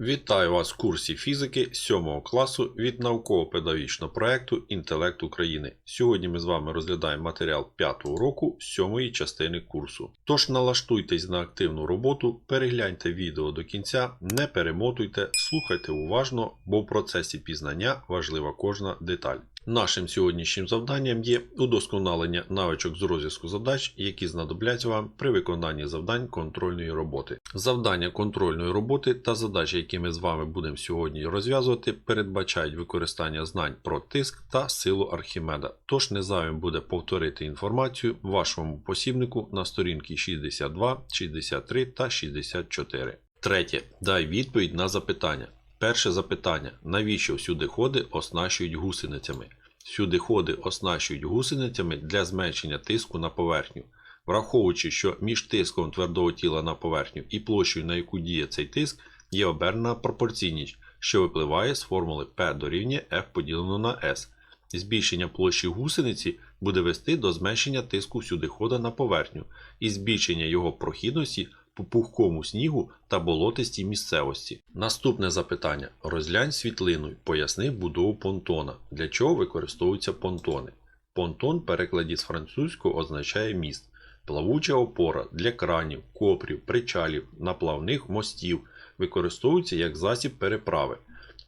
Вітаю вас в курсі фізики 7 класу від науково-педагогічного проєкту Інтелект України. Сьогодні ми з вами розглядаємо матеріал 5 року 7 частини курсу. Тож налаштуйтесь на активну роботу, перегляньте відео до кінця, не перемотуйте, слухайте уважно, бо в процесі пізнання важлива кожна деталь. Нашим сьогоднішнім завданням є удосконалення навичок з розв'язку задач, які знадобляться вам при виконанні завдань контрольної роботи. Завдання контрольної роботи та задачі, які ми з вами будемо сьогодні розв'язувати, передбачають використання знань про тиск та силу Архімеда. Тож не зайвим буде повторити інформацію вашому посібнику на сторінки 62, 63 та 64. Третє. Дай відповідь на запитання. Перше запитання: навіщо всюдиходи оснащують гусеницями? Всюдиходи оснащують гусеницями для зменшення тиску на поверхню. Враховуючи, що між тиском твердого тіла на поверхню і площею, на яку діє цей тиск, є обернена пропорційність, що випливає з формули P дорівнює F поділено на S. Збільшення площі гусениці буде вести до зменшення тиску всюдихода на поверхню і збільшення його прохідності по пухкому снігу та болотистій місцевості. Наступне запитання. Розглянь світлину, й поясни будову понтона. Для чого використовуються понтони? Понтон в перекладі з французького означає міст. Плавуча опора для кранів, копрів, причалів, наплавних мостів використовується як засіб переправи.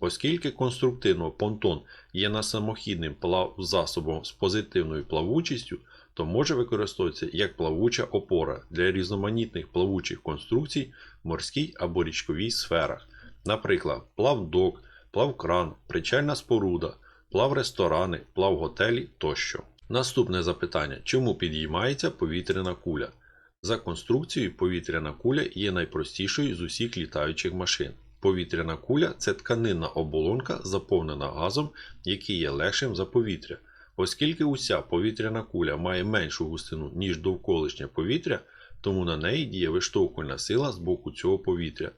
Оскільки конструктивно понтон є насамохідним плавзасобом з позитивною плавучістю, то може використовуватися як плавуча опора для різноманітних плавучих конструкцій в морській або річковій сферах, наприклад, плавдок, плавкран, причальна споруда, плавресторани, плавготелі тощо. Наступне запитання: чому підіймається повітряна куля? За конструкцією, повітряна куля є найпростішою з усіх літаючих машин. Повітряна куля це тканинна оболонка, заповнена газом, який є легшим за повітря. Оскільки уся повітряна куля має меншу густину, ніж довколишнє повітря, тому на неї діє виштовхувальна сила з боку цього повітря.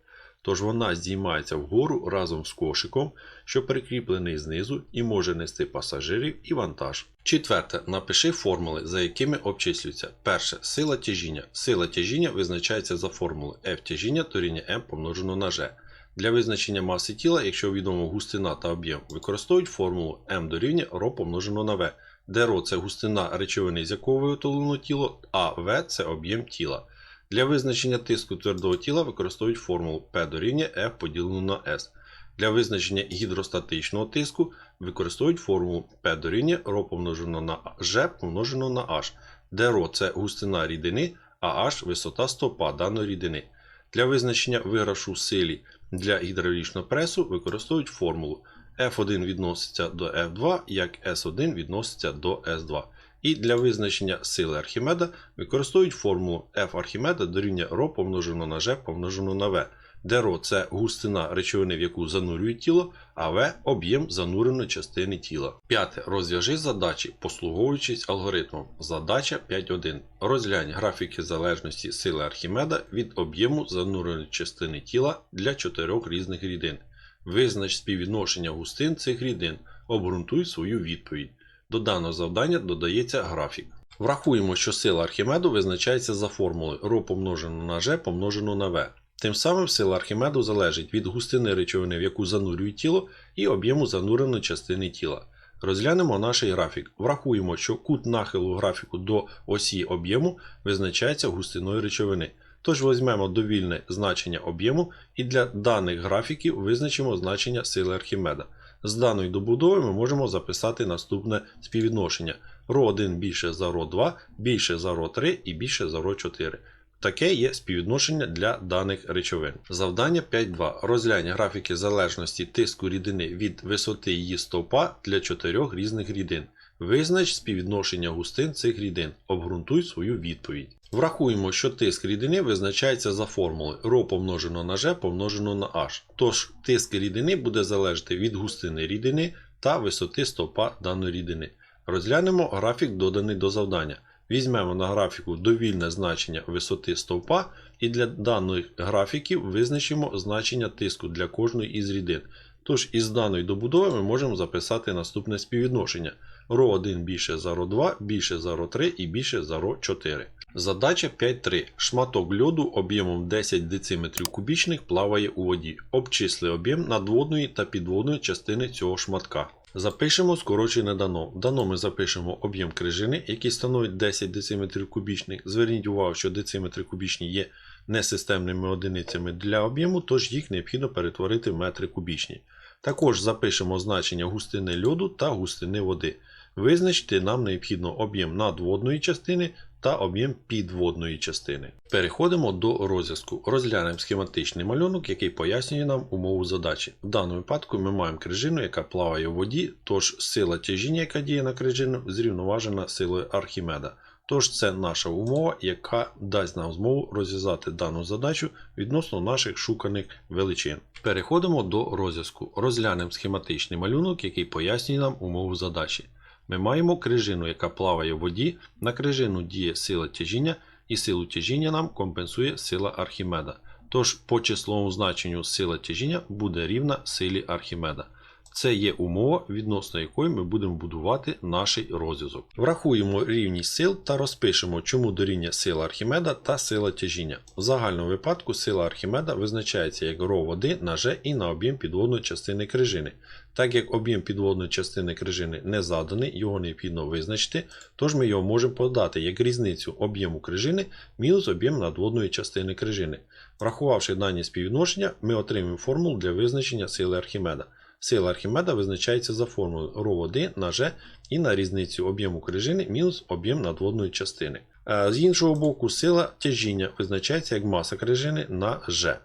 Тож вона здіймається вгору разом з кошиком, що прикріплений знизу і може нести пасажирів і вантаж. Четверте. Напиши формули, за якими обчислюється. Перше. Сила тяжіння. Сила тяжіння визначається за формулою F тяжіння дорівнює m помножено на g. Для визначення маси тіла, якщо відомо густина та об'єм, використовують формулу m дорівнює ρ помножено на v, де ρ це густина речовини, з якого виготовлено тіло, а v це об'єм тіла. Для визначення тиску твердого тіла використовують формулу P дорівнює F поділено на S. Для визначення гідростатичного тиску використовують формулу P дорівнює ρ помножено на G помножено на H, де ρ це густина рідини, а H висота стопа даної рідини. Для визначення виграшу силі для гідравлічного пресу використовують формулу F1 відноситься до F2, як S1 відноситься до S2. І для визначення сили Архімеда використовують формулу F Архімеда дорівнює ρ помножено на G помножено на V, де ρ це густина речовини, в яку занурює тіло, а V об'єм зануреної частини тіла. П'яте. Розв'яжи задачі, послуговуючись алгоритмом. Задача 5.1. Розглянь графіки залежності сили Архімеда від об'єму зануреної частини тіла для чотирьох різних рідин. Визнач співвідношення густин цих рідин. Обґрунтуй свою відповідь. До даного завдання додається графік. Врахуємо, що сила Архімеду визначається за формулою ρ помножено на g помножено на v. Тим самим сила Архімеду залежить від густини речовини, в яку занурює тіло, і об'єму зануреної частини тіла. Розглянемо наш графік. Врахуємо, що кут нахилу графіку до осі об'єму визначається густиною речовини. Тож візьмемо довільне значення об'єму і для даних графіків визначимо значення сили Архімеда. З даної добудови ми можемо записати наступне співвідношення. ρ1 більше за ρ2, більше за ρ3 і більше за ρ4. Таке є співвідношення для даних речовин. Завдання 5.2. Розглянь графіки залежності тиску рідини від висоти її стовпа для чотирьох різних рідин. Визнач співвідношення густин цих рідин. Обґрунтуй свою відповідь. Врахуємо, що тиск рідини визначається за формулою ρ помножено на g помножено на h. Тож тиск рідини буде залежати від густини рідини та висоти стовпа даної рідини. Розглянемо графік, доданий до завдання. Візьмемо на графіку довільне значення висоти стовпа і для даних графіків визначимо значення тиску для кожної із рідин. Тож із даної добудови ми можемо записати наступне співвідношення. Ро1 більше за Ро2, більше за Ро3 і більше за Ро4. Задача 5.3. Шматок льоду об'ємом 10 дециметрів кубічних плаває у воді. Обчисли об'єм надводної та підводної частини цього шматка. Запишемо скорочене дано. В Дано ми запишемо об'єм крижини, який становить 10 дециметрів кубічних. Зверніть увагу, що дециметри кубічні є несистемними одиницями для об'єму, тож їх необхідно перетворити в метри кубічні. Також запишемо значення густини льоду та густини води. Визначити нам необхідно об'єм надводної частини та об'єм підводної частини. Переходимо до розв'язку. Розглянемо схематичний малюнок, який пояснює нам умову задачі. В даному випадку ми маємо крижину, яка плаває в воді, тож сила тяжіння, яка діє на крижину, зрівноважена силою Архімеда. Тож це наша умова, яка дасть нам змогу розв'язати дану задачу відносно наших шуканих величин. Переходимо до розв'язку. Розглянемо схематичний малюнок, який пояснює нам умову задачі. Ми маємо крижину, яка плаває в воді. На крижину діє сила тяжіння, і силу тяжіння нам компенсує сила Архімеда. Тож по числовому значенню сила тяжіння буде рівна силі Архімеда. Це є умова, відносно якої ми будемо будувати наш розв'язок. Врахуємо рівність сил та розпишемо, чому дорівнює сила Архімеда та сила тяжіння. В загальному випадку сила Архімеда визначається як ро води на G і на об'єм підводної частини крижини. Так як об'єм підводної частини крижини не заданий, його необхідно визначити, тож ми його можемо подати як різницю об'єму крижини мінус об'єм надводної частини крижини. Врахувавши дані співвідношення, ми отримаємо формулу для визначення сили Архімеда. Сила Архімеда визначається за формулою ρ води на G і на різницю об'єму крижини мінус об'єм надводної частини. Е, З іншого боку, сила тяжіння визначається як маса крижини на G.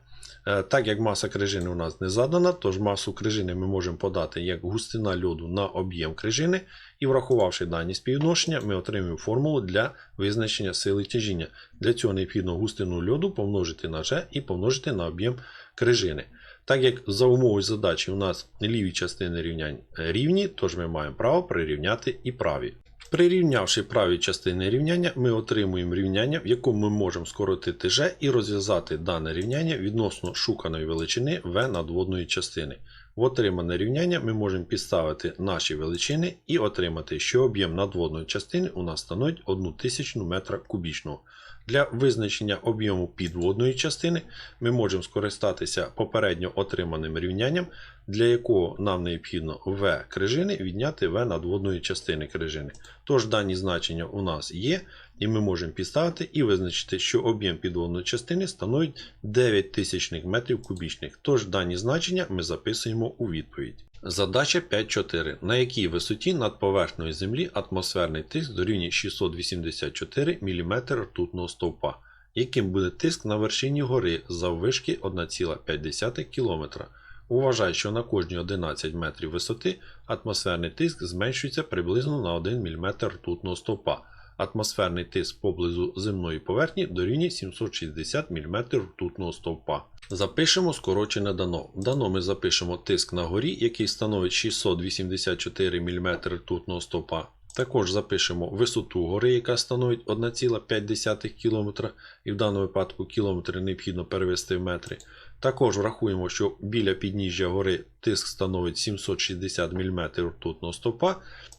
Е, Так як маса крижини у нас не задана, тож масу крижини ми можемо подати як густина льоду на об'єм крижини, і врахувавши дані співвідношення, ми отримуємо формулу для визначення сили тяжіння. Для цього необхідно густину льоду помножити на G і помножити на об'єм крижини. Так як за умовою задачі у нас ліві частини рівнянь рівні, тож ми маємо право прирівняти і праві. Прирівнявши праві частини рівняння, ми отримуємо рівняння, в якому ми можемо скоротити g і розв'язати дане рівняння відносно шуканої величини v надводної частини. В отримане рівняння ми можемо підставити наші величини і отримати, що об'єм надводної частини у нас становить 1000 метра кубічного. Для визначення об'єму підводної частини ми можемо скористатися попередньо отриманим рівнянням, для якого нам необхідно v крижини відняти v надводної частини крижини. Тож дані значення у нас є, і ми можемо підставити і визначити, що об'єм підводної частини становить 9 тисячних метрів кубічних. Тож дані значення ми записуємо у відповідь. Задача 5.4. На якій висоті над поверхнею Землі атмосферний тиск дорівнює 684 мм ртутного стовпа, яким буде тиск на вершині гори заввишки 1,5 км. Вважай, що на кожні 11 метрів висоти атмосферний тиск зменшується приблизно на 1 мм ртутного стовпа. Атмосферний тиск поблизу земної поверхні дорівнює 760 мм ртутного стовпа. Запишемо скорочене дано. Дано ми запишемо тиск на горі, який становить 684 мм ртутного стовпа. Також запишемо висоту гори, яка становить 1,5 км, і в даному випадку кілометри необхідно перевести в метри. Також врахуємо, що біля підніжжя гори тиск становить 760 мм ртутного стовпа,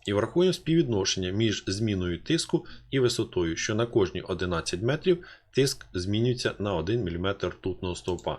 і врахуємо співвідношення між зміною тиску і висотою, що на кожні 11 метрів тиск змінюється на 1 мм ртутного стовпа.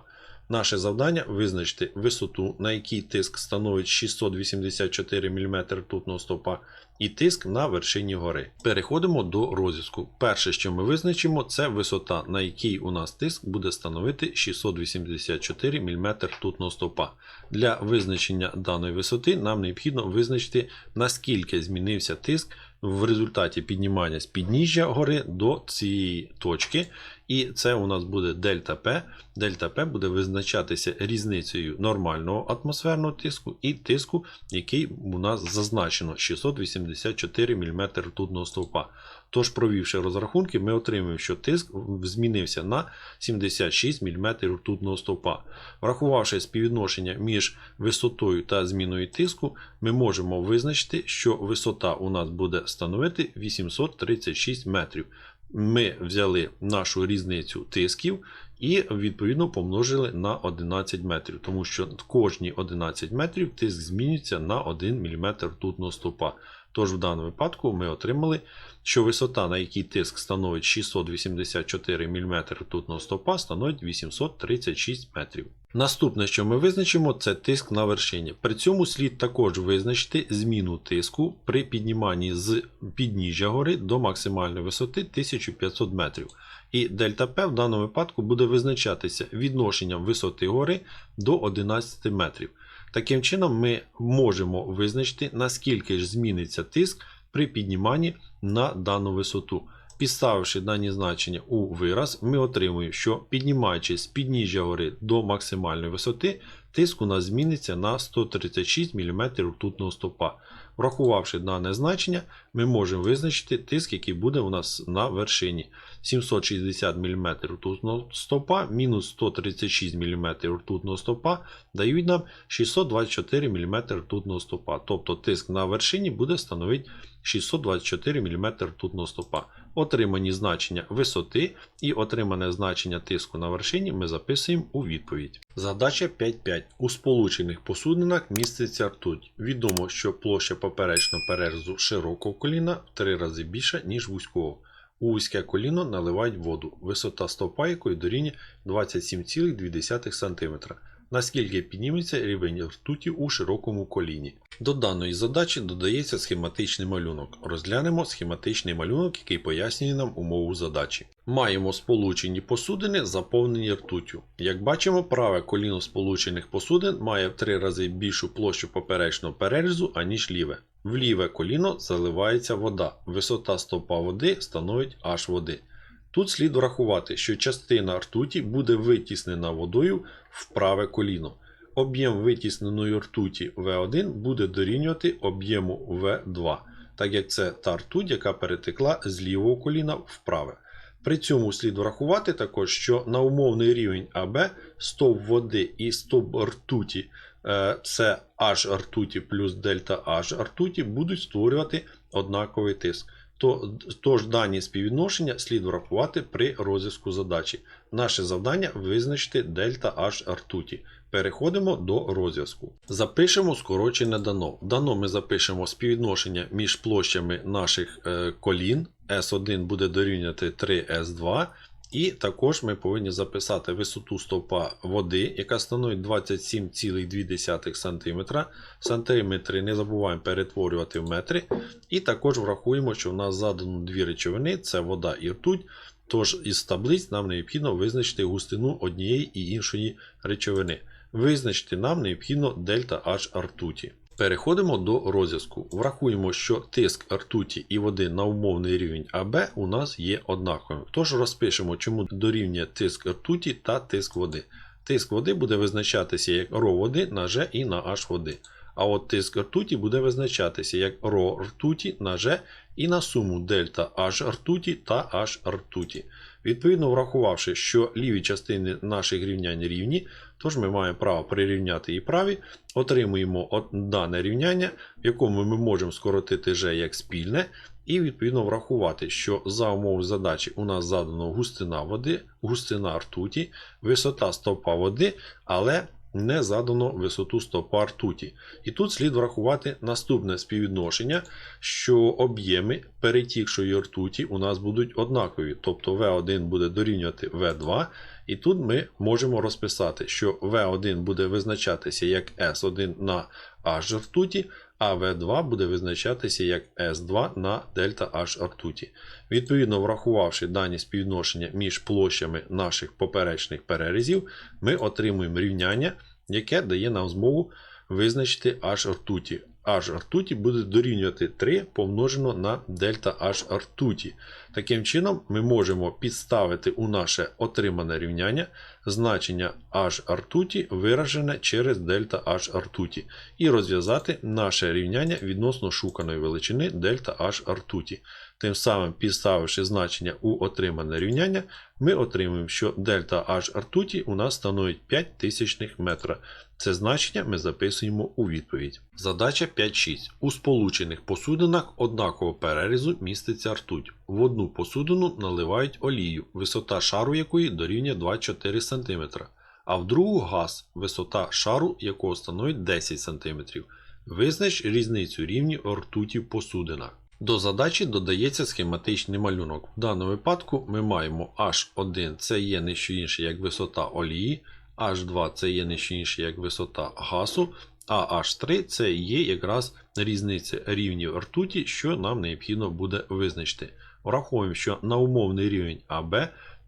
Наше завдання визначити висоту, на якій тиск становить 684 мм ртутного стовпа, і тиск на вершині гори. Переходимо до розв'язку. Перше, що ми визначимо, це висота, на якій у нас тиск буде становити 684 мм ртутного стовпа. Для визначення даної висоти нам необхідно визначити, наскільки змінився тиск в результаті піднімання з підніжжя гори до цієї точки. І це у нас буде дельта П. Дельта П буде визначатися різницею нормального атмосферного тиску і тиску, який у нас зазначено 684 мм ртутного стовпа. Тож, провівши розрахунки, ми отримуємо, що тиск змінився на 76 мм ртутного стовпа. Врахувавши співвідношення між висотою та зміною тиску, ми можемо визначити, що висота у нас буде становити 836 метрів. Ми взяли нашу різницю тисків і відповідно помножили на 11 метрів, тому що кожні 11 метрів тиск змінюється на 1 мм ртутного стовпа. Тож в даному випадку ми отримали, що висота, на якій тиск становить 684 мм ртутного стовпа, становить 836 метрів. Наступне, що ми визначимо, це тиск на вершині. При цьому слід також визначити зміну тиску при підніманні з підніжжя гори до максимальної висоти 1500 метрів. І дельта П в даному випадку буде визначатися відношенням висоти гори до 11 метрів. Таким чином, ми можемо визначити, наскільки ж зміниться тиск при підніманні на дану висоту. Підставивши дані значення у вираз, ми отримуємо, що піднімаючись з підніжжя гори до максимальної висоти, тиск у нас зміниться на 136 мм ртутного стовпа. Врахувавши дане значення, ми можемо визначити тиск, який буде у нас на вершині. 760 мм ртутного стовпа мінус 136 мм ртутного стовпа дають нам 624 мм ртутного стовпа. Тобто тиск на вершині буде становити 624 мм ртутного стовпа. Отримані значення висоти і отримане значення тиску на вершині ми записуємо у відповідь. Задача 5.5. У сполучених посудинах міститься ртуть. Відомо, що площа поперечного перерізу широкого коліна в 3 рази більша, ніж вузького. У вузьке коліно наливають воду, висота стовпа якої дорівнює 27,2 см. Наскільки підніметься рівень ртуті у широкому коліні. До даної задачі додається схематичний малюнок. Розглянемо схематичний малюнок, який пояснює нам умову задачі. Маємо сполучені посудини, заповнені ртуттю. Як бачимо, праве коліно сполучених посудин має в 3 рази більшу площу поперечного перерізу, аніж ліве. В ліве коліно заливається вода. Висота стовпа води становить h води. Тут слід врахувати, що частина ртуті буде витіснена водою в праве коліно. Об'єм витісненої ртуті В1 буде дорівнювати об'єму В2, так як це та ртуть, яка перетекла з лівого коліна в праве. При цьому слід врахувати також, що на умовний рівень АБ стовп води і стовп ртуті е, це H ртуті плюс дельта H ртуті будуть створювати однаковий тиск. То, тож дані співвідношення слід врахувати при розв'язку задачі. Наше завдання визначити дельта H ртуті. Переходимо до розв'язку. Запишемо скорочене дано. Дано ми запишемо співвідношення між площами наших е, колін. S1 буде дорівнювати 3S2. І також ми повинні записати висоту стовпа води, яка становить 27,2 см. Сантиметри не забуваємо перетворювати в метри. І також врахуємо, що в нас задано дві речовини це вода і ртуть. Тож із таблиць нам необхідно визначити густину однієї і іншої речовини. Визначити нам необхідно дельта H ртуті. Переходимо до розв'язку. Врахуємо, що тиск ртуті і води на умовний рівень АБ у нас є однаковим. Тож розпишемо, чому дорівнює тиск ртуті та тиск води. Тиск води буде визначатися як ро води на G і на H води. А от тиск ртуті буде визначатися як ро ртуті на G і на суму дельта H ртуті та H ртуті. Відповідно, врахувавши, що ліві частини наших рівнянь рівні, тож ми маємо право прирівняти і праві, отримуємо дане рівняння, в якому ми можемо скоротити G як спільне, і відповідно врахувати, що за умови задачі у нас задано густина води, густина ртуті, висота стовпа води, але не задано висоту стопа ртуті. І тут слід врахувати наступне співвідношення, що об'єми перетікшої ртуті у нас будуть однакові, тобто V1 буде дорівнювати V2. І тут ми можемо розписати, що V1 буде визначатися як S1 на H ртуті, а V2 буде визначатися як S2 на дельта H ртуті. Відповідно, врахувавши дані співвідношення між площами наших поперечних перерізів, ми отримуємо рівняння, яке дає нам змогу визначити H ртуті. H ртуті буде дорівнювати 3 помножено на дельта H ртуті. Таким чином, ми можемо підставити у наше отримане рівняння значення H ртуті виражене через дельта H ртуті і розв'язати наше рівняння відносно шуканої величини дельта H ртуті. Тим самим, підставивши значення у отримане рівняння, ми отримуємо, що дельта H ртуті у нас становить 5 тисячних метра. Це значення ми записуємо у відповідь. Задача 5.6. У сполучених посудинах однакового перерізу міститься ртуть. В одну посудину наливають олію, висота шару якої дорівнює 24 см, а в другу газ, висота шару якого становить 10 см. Визнач різницю рівнів ртуті в посудинах. До задачі додається схематичний малюнок. В даному випадку ми маємо H1 це є не що інше як висота олії, H2 це є не що інше як висота газу, а H3 це є якраз різниця рівнів ртуті, що нам необхідно буде визначити. Враховуємо, що на умовний рівень АБ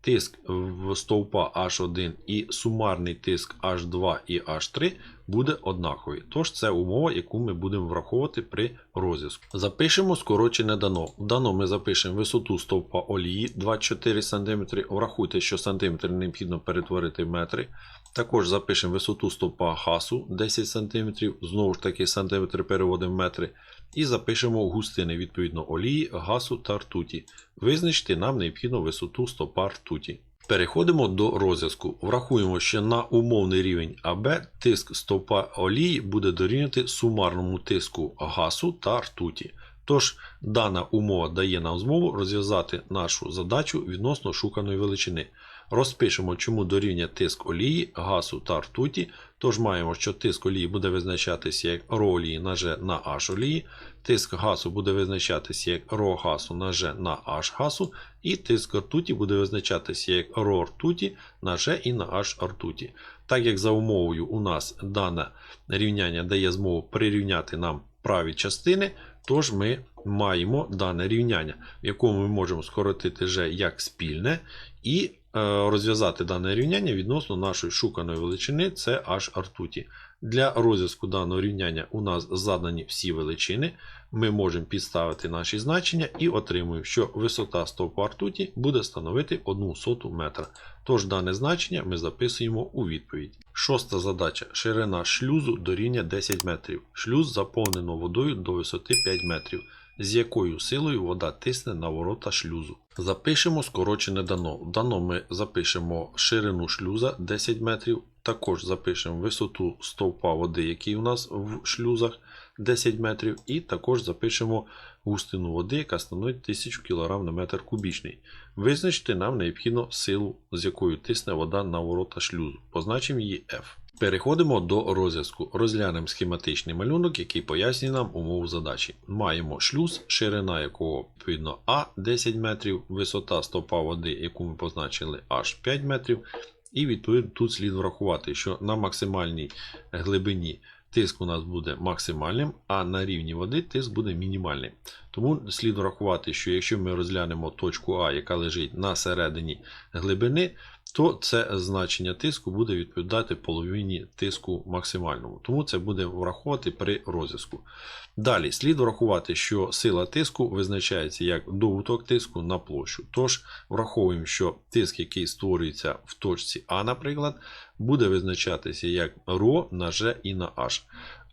тиск в стовпа H1 і сумарний тиск H2 і H3 буде однаковий. Тож це умова, яку ми будемо враховувати при розв'язку. Запишемо скорочене дано. В дано ми запишемо висоту стовпа олії 24 см. Врахуйте, що сантиметр необхідно перетворити в метри. Також запишемо висоту стовпа гасу 10 см. Знову ж таки, сантиметр переводимо в метри. І запишемо густини відповідно олії, гасу та ртуті. Визначити нам необхідно висоту стовпа ртуті. Переходимо до розв'язку. Врахуємо, що на умовний рівень АБ тиск стовпа олії буде дорівнювати сумарному тиску газу та ртуті. Тож, дана умова дає нам змогу розв'язати нашу задачу відносно шуканої величини. Розпишемо, чому дорівнює тиск олії, газу та ртуті. Тож маємо, що тиск олії буде визначатися як олії на G на H олії, тиск газу буде визначатися як ро газу на G на H газу, і тиск ртуті буде визначатися як ро ртуті на G і на H ртуті. Так як за умовою у нас дане рівняння дає змогу прирівняти нам праві частини, тож ми маємо дане рівняння, в якому ми можемо скоротити G як спільне і е, розв'язати дане рівняння відносно нашої шуканої величини це h ртуті. Для розв'язку даного рівняння у нас задані всі величини. Ми можемо підставити наші значення і отримуємо, що висота стовпа ртуті буде становити 1 соту метра. Тож дане значення ми записуємо у відповідь. Шоста задача. Ширина шлюзу дорівнює 10 метрів. Шлюз заповнено водою до висоти 5 метрів. З якою силою вода тисне на ворота шлюзу. Запишемо скорочене дано. В дано ми запишемо ширину шлюза 10 метрів. Також запишемо висоту стовпа води, який у нас в шлюзах 10 метрів. І також запишемо густину води, яка становить 1000 кг на метр кубічний. Визначити нам необхідно силу, з якою тисне вода на ворота шлюзу. Позначимо її F. Переходимо до розв'язку. Розглянемо схематичний малюнок, який пояснює нам умову задачі. Маємо шлюз, ширина якого відповідно А 10 метрів, висота стовпа води, яку ми позначили аж 5 метрів. І відповідно тут слід врахувати, що на максимальній глибині тиск у нас буде максимальним, а на рівні води тиск буде мінімальним. Тому слід врахувати, що якщо ми розглянемо точку А, яка лежить на середині глибини, то це значення тиску буде відповідати половині тиску максимальному. Тому це буде враховувати при розв'язку. Далі слід врахувати, що сила тиску визначається як довуток тиску на площу. Тож враховуємо, що тиск, який створюється в точці А, наприклад, буде визначатися як ρ на G і на H.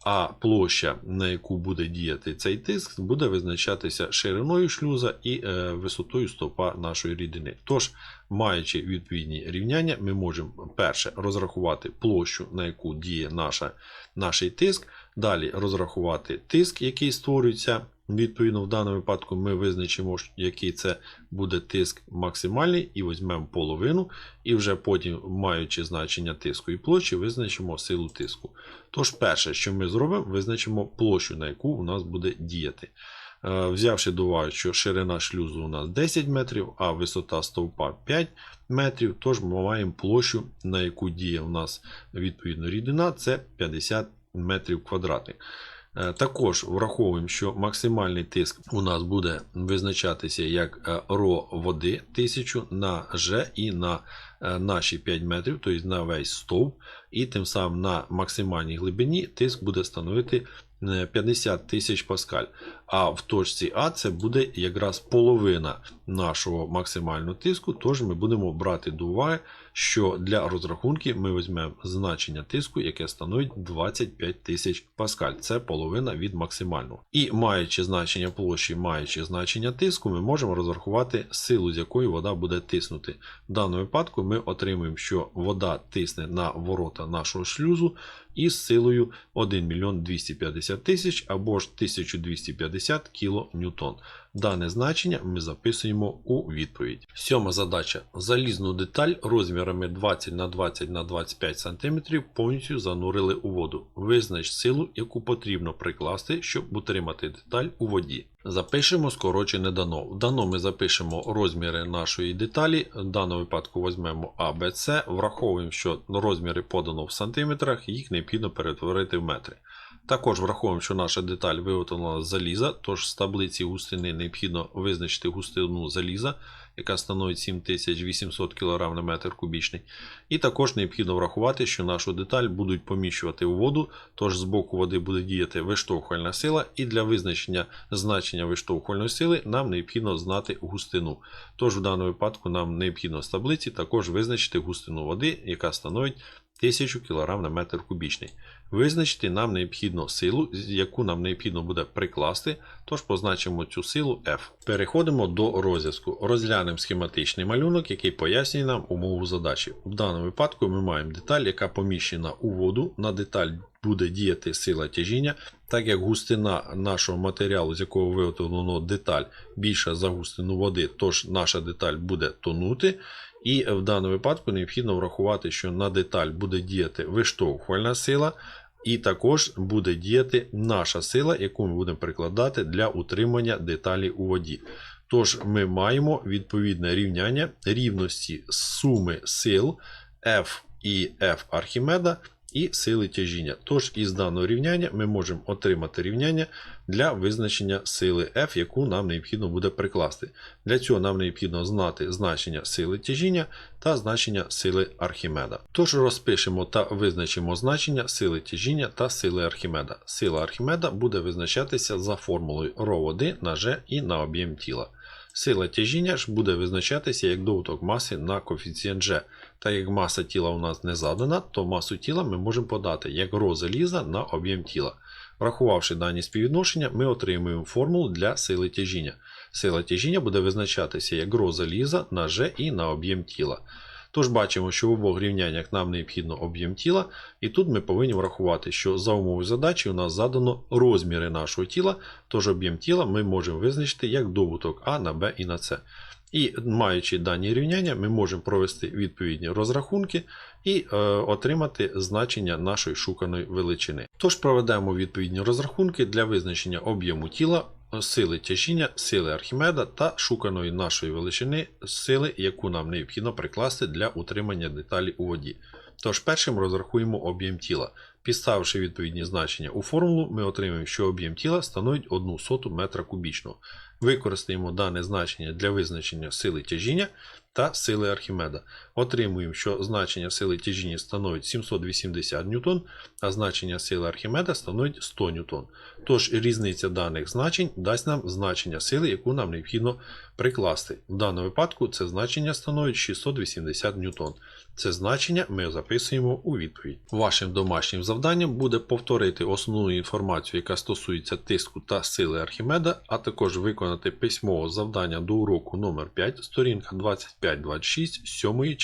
А площа, на яку буде діяти цей тиск, буде визначатися шириною шлюза і е, висотою стопа нашої рідини. Тож, маючи відповідні рівняння, ми можемо перше розрахувати площу, на яку діє наша, наш тиск. Далі розрахувати тиск, який створюється. Відповідно, в даному випадку ми визначимо, який це буде тиск максимальний, і візьмемо половину, і вже потім, маючи значення тиску і площі, визначимо силу тиску. Тож, перше, що ми зробимо, визначимо площу, на яку у нас буде діяти. Е, Взявши до уваги, що ширина шлюзу у нас 10 метрів, а висота стовпа 5 метрів, тож ми маємо площу, на яку діє у нас відповідно рідина, це 50 метрів квадратних. Е, Також враховуємо, що максимальний тиск у нас буде визначатися як е, ро води 1000 на Ж і на е, наші 5 метрів, тобто на весь стовп, і тим самим на максимальній глибині тиск буде становити е, 50 тисяч паскаль. А в точці А це буде якраз половина нашого максимального тиску, тож ми будемо брати до уваги, що для розрахунків ми візьмемо значення тиску, яке становить 25 тисяч паскаль. Це половина від максимального. І маючи значення площі, маючи значення тиску, ми можемо розрахувати силу, з якою вода буде тиснути. В даному випадку ми отримуємо, що вода тисне на ворота нашого шлюзу, із силою 1 мільйон 250 тисяч або ж 1250 кН. Дане значення ми записуємо у відповідь. Сьома задача. Залізну деталь розмірами 20 на 20 на 25 см повністю занурили у воду. Визнач силу, яку потрібно прикласти, щоб утримати деталь у воді. Запишемо скорочене дано. В дано ми запишемо розміри нашої деталі. В даному випадку візьмемо С. Враховуємо, що розміри подано в сантиметрах, їх необхідно перетворити в метри. Також враховуємо, що наша деталь виготовлена з заліза, тож з таблиці густини необхідно визначити густину заліза, яка становить 7800 кг на метр кубічний. І також необхідно врахувати, що нашу деталь будуть поміщувати у воду, тож з боку води буде діяти виштовхувальна сила, і для визначення значення виштовхувальної сили нам необхідно знати густину. Тож в даному випадку нам необхідно з таблиці також визначити густину води, яка становить 1000 кг на метр кубічний. Визначити нам необхідно силу, яку нам необхідно буде прикласти, тож позначимо цю силу F. Переходимо до розв'язку. Розглянемо схематичний малюнок, який пояснює нам умову задачі. В даному випадку ми маємо деталь, яка поміщена у воду. На деталь буде діяти сила тяжіння, так як густина нашого матеріалу, з якого виготовлено деталь, більша за густину води, тож наша деталь буде тонути. І в даному випадку необхідно врахувати, що на деталь буде діяти виштовхувальна сила, і також буде діяти наша сила, яку ми будемо прикладати для утримання деталі у воді. Тож ми маємо відповідне рівняння рівності суми сил F і F Архімеда і сили тяжіння. Тож із даного рівняння ми можемо отримати рівняння для визначення сили F, яку нам необхідно буде прикласти. Для цього нам необхідно знати значення сили тяжіння та значення сили Архімеда. Тож розпишемо та визначимо значення сили тяжіння та сили Архімеда. Сила Архімеда буде визначатися за формулою ρ води на G і на об'єм тіла. Сила тяжіння ж буде визначатися як довток маси на коефіцієнт G. Так як маса тіла у нас не задана, то масу тіла ми можемо подати як ро заліза на об'єм тіла. Врахувавши дані співвідношення, ми отримуємо формулу для сили тяжіння. Сила тяжіння буде визначатися як ро заліза на G і на об'єм тіла. Тож бачимо, що в обох рівняннях нам необхідно об'єм тіла, і тут ми повинні врахувати, що за умовою задачі у нас задано розміри нашого тіла, тож об'єм тіла ми можемо визначити як добуток А на Б і на С. І маючи дані рівняння, ми можемо провести відповідні розрахунки і е, отримати значення нашої шуканої величини. Тож проведемо відповідні розрахунки для визначення об'єму тіла, сили тяжіння, сили Архімеда та шуканої нашої величини сили, яку нам необхідно прикласти для утримання деталі у воді. Тож першим розрахуємо об'єм тіла. Підставивши відповідні значення у формулу, ми отримаємо, що об'єм тіла становить 1 соту метра кубічного. Використаємо дане значення для визначення сили тяжіння та сили Архімеда. Отримуємо, що значення сили тяжіння становить 780 ньютон, а значення сили Архімеда становить 100 ньютон. Тож різниця даних значень дасть нам значення сили, яку нам необхідно прикласти. В даному випадку це значення становить 680 ньютон. Це значення ми записуємо у відповідь. Вашим домашнім завданням буде повторити основну інформацію, яка стосується тиску та сили Архімеда, а також виконати письмове завдання до уроку номер 5 сторінка 25-26 сьомої